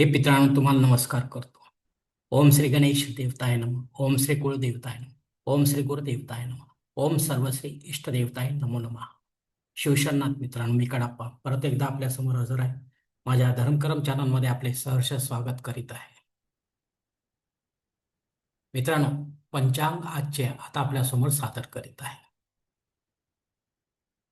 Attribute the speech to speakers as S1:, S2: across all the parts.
S1: हे मित्रांनो तुम्हाला नमस्कार करतो. ओम श्री गणेश देवताय नम. ओम श्री कुळदेवताय नम. ओम श्री गुरुदेवताय नम. ओम सर्वश्री इष्टदेवताय नमो नमः. शिवशरनाथ मित्रांनो मी कडाप्पा. परत एकदा आपल्यासमोर हजर आहे. माझ्या धर्मकरम चॅनलमध्ये आपले सहर्ष स्वागत करीत आहे. मित्रांनो पंचांग आजचे आता आपल्यासमोर सादर करीत आहे.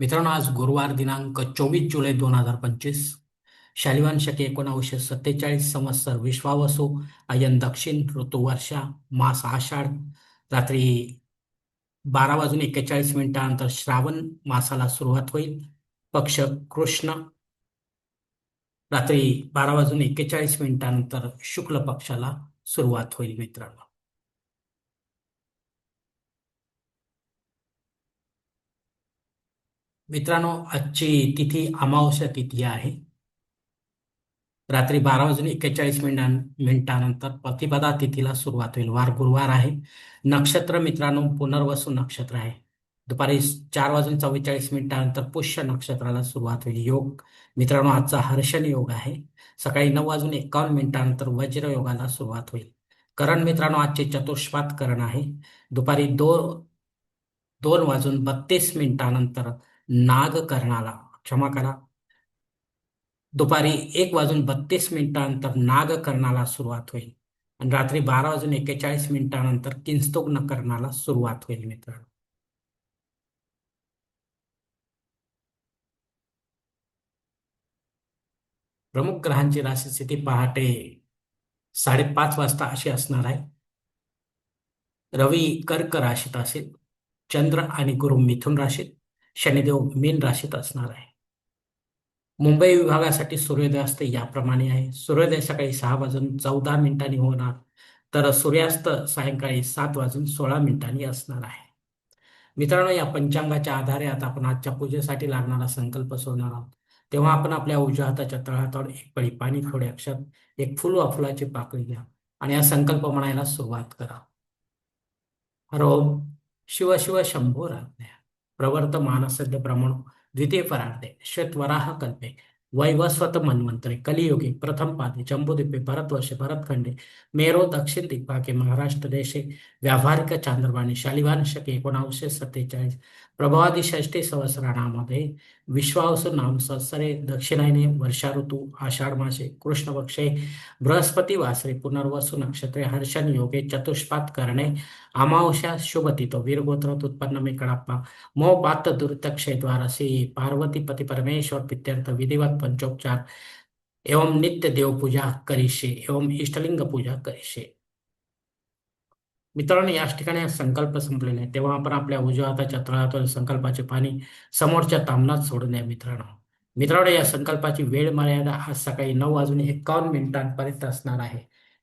S1: मित्रांनो आज गुरुवार दिनांक चोवीस जुलै दोन हजार पंचवीस. शालिवान शके एकोणावीसशे सत्तेचाळीस संवत्सर विश्वावसू अयन दक्षिण ऋतू वर्षा मास आषाढ रात्री बारा वाजून एक्केचाळीस मिनिटानंतर श्रावण मासाला सुरुवात होईल. पक्ष कृष्ण रात्री बारा वाजून एक्केचाळीस मिनिटानंतर शुक्ल पक्षाला सुरुवात होईल मित्रांनो. मित्रांनो आजची तिथी अमावस्या तिथी आहे. रात्री बारा वाजून एक्केचाळीस मिनिटां मिनिटानंतर प्रतिपदा तिथीला सुरुवात होईल. वार गुरुवार आहे. नक्षत्र मित्रांनो पुनर्वसू नक्षत्र आहे. दुपारी चार वाजून चव्वेचाळीस मिनिटानंतर पुष्य नक्षत्राला सुरुवात होईल. योग मित्रांनो आजचा हर्षण योग आहे. सकाळी नऊ वाजून एकावन्न मिनिटानंतर वज्र योगाला सुरुवात होईल. करण मित्रांनो आजचे चतुष्पात करण आहे. दुपारी दोन दोन वाजून बत्तीस मिनिटानंतर नागकर्णाला क्षमा करा. दुपारी एक वाजून बत्तीस मिनिटानंतर नागकर्णाला सुरुवात होईल. आणि रात्री बारा वाजून एक्केचाळीस मिनिटानंतर किंस्तुग्न करणाला सुरुवात होईल मित्रांनो. प्रमुख ग्रहांची राशी स्थिती पहाटे साडेपाच वाजता अशी असणार आहे. रवी कर्क राशीत असेल चंद्र आणि गुरु मिथुन राशीत शनिदेव मीन राशीत असणार आहे. मुंबई विभागासाठी सूर्योदयास्त याप्रमाणे आहे. सूर्योदय सकाळी सहा वाजून चौदा मिनिटांनी होणार. तर सूर्यास्त सायंकाळी सात वाजून सोळा मिनिटांनी असणार आहे. मित्रांनो या पंचांगाच्या आधारे आता आपण आजच्या पूजेसाठी लागणारा संकल्प सोडणार आहोत. तेव्हा आपण आपल्या उजव्या हाताच्या तळहातावर एक पळी पाणी थोडे अक्षर एक फुल व फुलाची पाकळी घ्या आणि हा संकल्प म्हणायला सुरुवात करा. हरोम शिव शिव शंभो राज्ञा. प्रवर्त मानसद्य प्रमाण. द्वितीय परार्धे श्वेतवराह कल्पे वैवस्वत मन्वंतरे कलियुगे प्रथम पादे जम्बूद्वीपे भरतवर्षे भरतखंडे मेरो दक्षिण दिग्भागे महाराष्ट्र देशे व्यावहारिक चांद्रवाणी शालिवान शके एकोणावीसशे सत्तेचाळीस प्रभावादी षष्टी संवत्सराणामध्ये विश्वावसु नाम संवत्सरे दक्षिणायने वर्षा ऋतू आषाढ मासे कृष्णपक्षे बृहस्पती वासरे पुनर्वसु नक्षत्रे हर्षण योगे चतुष्पात करणे अमावस्या शुभतितो वीरगोत्रात उत्पन्न मे कडाप्पा मो पात दुर्तक्षे द्वारसी पार्वती पती परमेश्वर पित्यर्थ विधिवत पंचोपचार एवं नित्य देव पूजा करिष्ये एवं इष्टलिंग पूजा करिष्ये। मित्रांनो याच ठिकाणी हा संकल्प संपलेला आहे. तेव्हा आपण आपल्या उजव्या हाताच्या तळातळ संकल्पाचे पाणी समोरच्या तामनात सोडून द्या मित्रांनो. मित्रांनो या संकल्पाची वेळ मर्यादा आज सकाळी नऊ वाजून एकावन्न मिनिटांपर्यंत असणार आहे.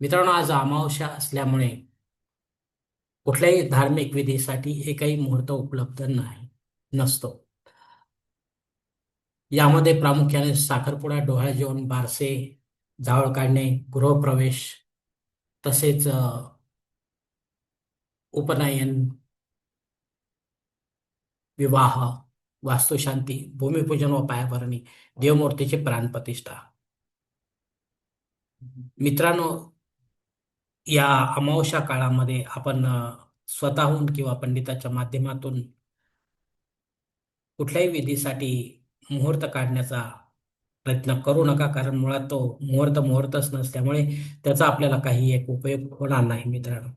S1: मित्रांनो आज अमावस्या असल्यामुळे कुठल्याही धार्मिक विधीसाठी एकही मुहूर्त उपलब्ध नाही नसतो. यामध्ये प्रामुख्याने साखरपुडा डोहाळे जेवण बारसे जावळ काढणे गृहप्रवेश तसेच उपनयन विवाह वास्तुशांती भूमिपूजन व पायाभरणी देवमूर्तीची प्राणप्रतिष्ठा. मित्रांनो या अमावस्या काळामध्ये आपण स्वतःहून किंवा पंडिताच्या माध्यमातून कुठल्याही विधीसाठी मुहूर्त काढण्याचा प्रयत्न करू नका. कारण मुळात तो मुहूर्त मुहूर्तच नसल्यामुळे त्याचा आपल्याला काही एक उपयोग होणार नाही मित्रांनो.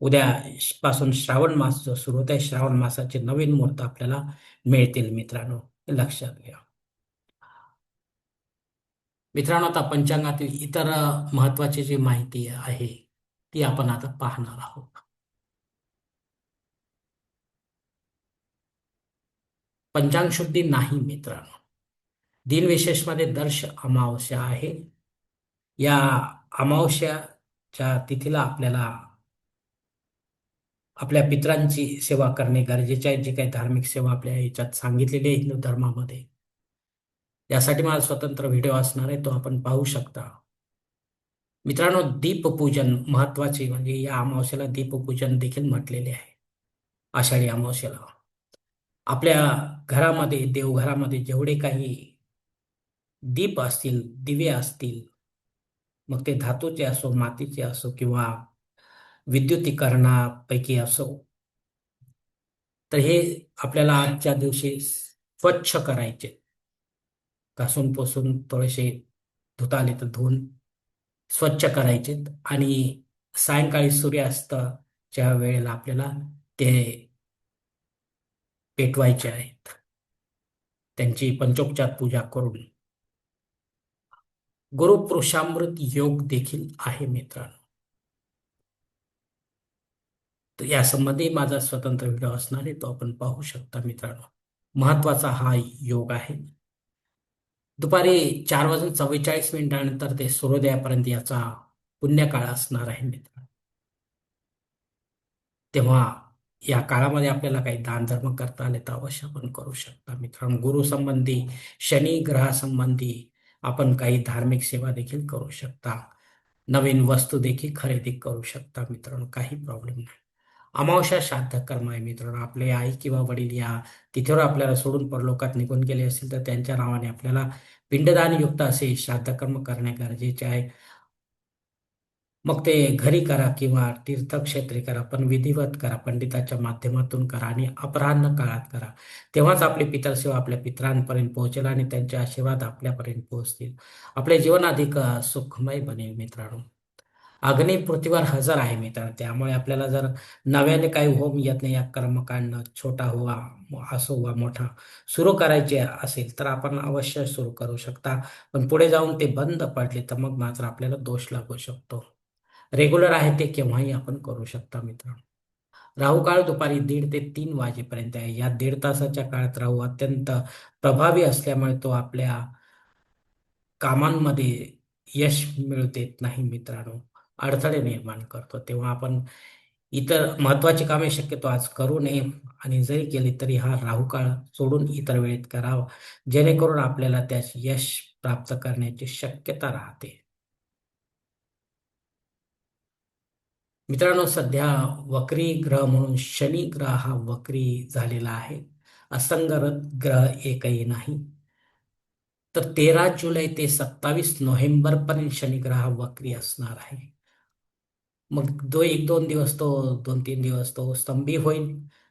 S1: उद्या पासून श्रावण मास जो सुरू होत आहे श्रावण मासाचे नवीन मुहूर्त आपल्याला मिळतील मित्रांनो. लक्षात घ्या. मित्रांनो आता पंचांगातील इतर महत्वाची जी माहिती आहे ती आपण आता पाहणार आहोत. पंचांग शुद्धी नाही मित्रांनो. दिनविशेषमध्ये दर्श अमावस्या आहे. या अमावस्याच्या तिथीला आपल्याला आपल्या पित्रांची सेवा करणे गरजेचे आहे. जी काही धार्मिक सेवा आपल्या याच्यात सांगितलेली आहे हिंदू धर्मामध्ये यासाठी मला स्वतंत्र व्हिडिओ असणार आहे तो आपण पाहू शकता. मित्रांनो दीपपूजन महत्त्वाचे म्हणजे या अमावस्याला दीपपूजन देखील म्हटलेले आहे. आषाढी अमावस्याला. आपल्या घरामध्ये देवघरामध्ये जेवढे काही दीप असतील दिवे असतील मग ते धातूचे असो मातीचे असो किंवा विद्युतीकरणापैकी असो तर हे आपल्याला आजच्या दिवशी स्वच्छ करायचे. घासून पुसून थोडेसे धुता आले तर धुवून स्वच्छ करायचे. आणि सायंकाळी सूर्यास्ताच्या वेळेला आपल्याला ते पेटवायचे आहेत त्यांची पंचोपचार पूजा करून. गुरुपुरुषामृत योग देखील आहे मित्रांनो. तर यासंबंधी माझा स्वतंत्र व्हिडिओ असणार आहे तो आपण पाहू शकता मित्रांनो. महत्त्वाचा हा योग आहे दुपारी चार वाजून चव्वेचाळीस मिनिटानंतर ते सूर्योदयापर्यंत याचा पुण्यकाळ असणार आहे मित्र. तेव्हा या काळामध्ये आपल्याला काही दानधर्म करता आले तर अवश्य आपण करू शकता मित्रांनो गुरु संबंधी शनी ग्रहासंबंधी आपण काही धार्मिक सेवा देखील करू शकता. नवीन वस्तू देखील खरेदी करू शकता मित्रांनो काही प्रॉब्लेम नाही. अमावश्या श्राद्ध कर्म आहे मित्रांनो. आपले आई किंवा वडील या तिथेवर आपल्याला सोडून परलोकात निघून गेले असतील तर त्यांच्या नावाने आपल्याला पिंडदान युक्त असे श्राद्ध कर्म करणे गरजेचे आहे. मग ते घरी करा किंवा तीर्थक्षेत्री करा पण विधिवत करा पंडिताच्या माध्यमातून करा आणि अपराह्न काळात करा. तेव्हाच आपली पितरसेवा आपल्या पित्रांपर्यंत पोहोचेल आणि त्यांचे आशीर्वाद आपल्यापर्यंत पोहोचतील. आपले जीवन अधिक सुखमय बनेल मित्रांनो. अग्नी पृथ्वीवर हजर आहे मित्रांनो. त्यामुळे आपल्याला जर नव्याने काही होम येत नाही या कर्मकांड छोटा हुआ असो वा मोठा सुरू करायचे असेल तर आपण अवश्य सुरू करू शकता. पण पुढे जाऊन ते बंद पडले तर मग मात्र आपल्याला दोष लागू शकतो. रेग्युलर आहे ते केव्हाही आपण करू शकता मित्रांनो. राहू काळ दुपारी दीड ते तीन वाजेपर्यंत आहे. या दीड तासाच्या काळात राहू अत्यंत प्रभावी असल्यामुळे तो आपल्या कामांमध्ये यश मिळू देत नाही मित्रांनो. अडथळे निर्माण करतो. तेव्हा आपण इतर महत्वाची कामे शक्यतो आज करू नये आणि जरी केली तरी हा राहू काळ सोडून इतर वेळेत करावा जेणेकरून आपल्याला त्यास यश प्राप्त करण्याची शक्यता राहते. मित्रांनो सध्या वक्री ग्रह म्हणून शनी ग्रह हा वक्री झालेला आहे. असंगरत ग्रह एकही नाही. तर तेरा जुलै ते सत्तावीस नोव्हेंबर पर्यंत शनी ग्रह हा वक्री असणार आहे. मग दो एक दोन दिवस तो दोन तीन दिवस तो स्तंभी होईल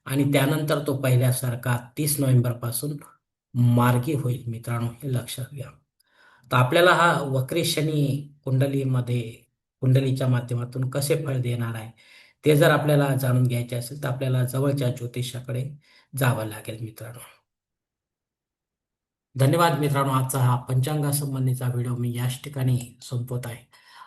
S1: आणि त्यानंतर तो पहिल्यासारखा तीस नोव्हेंबरपासून मार्गी होईल मित्रांनो हे लक्षात घ्या. तर आपल्याला हा वक्री शनी कुंडलीमध्ये कुंडलीच्या माध्यमातून कसे फळ देणार आहे ते जर आपल्याला जाणून घ्यायचे असेल तर आपल्याला जवळच्या ज्योतिषाकडे जावं लागेल मित्रांनो. धन्यवाद मित्रांनो आजचा हा पंचांगासंबंधीचा व्हिडिओ मी याच ठिकाणी संपवत आहे.